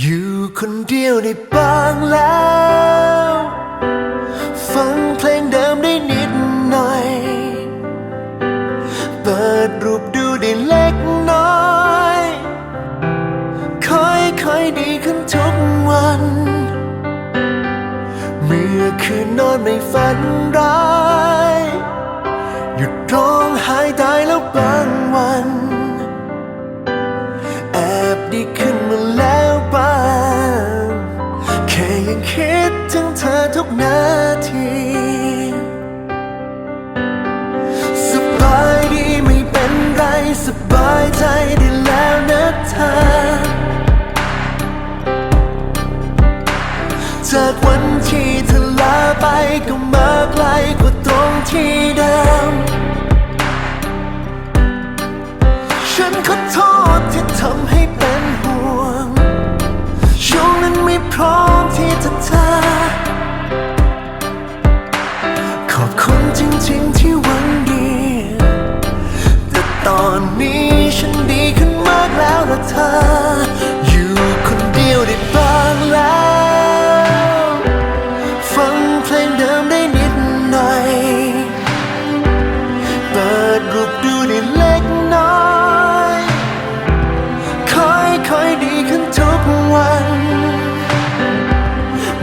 อยู่คนเดียวได้บ้างแล้ว ฟังเพลงเดิมได้นิดหน่อย เปิดรูปดูได้เล็กน้อยค่อยๆดีขึ้นทุกวัน เมื่อคืนนอนไม่ฝันร้ายหยุดร้องไห้ตายแล้วบางวัน แอบดีขึ้น ยังคิดถึงเธอทุกนาทีสบายดีไม่เป็นไรสบายใจได้แล้วนะเธอ จากวันที่เธอลาไปก็มาไกลกว่า อบคุณจริงๆที่หวังดี แต่ตอนนี้ฉันดีขึ้นมากแล้วละเธอ อยู่คนเดียวได้บ้างแล้ว ฟังเพลงเดิมได้นิดหน่อย เปิดรูปดูได้เล็กน้อยค่อยๆดีขึ้นทุกวัน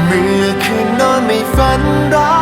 เมื่อคืนนอนไม่ฝันร้าย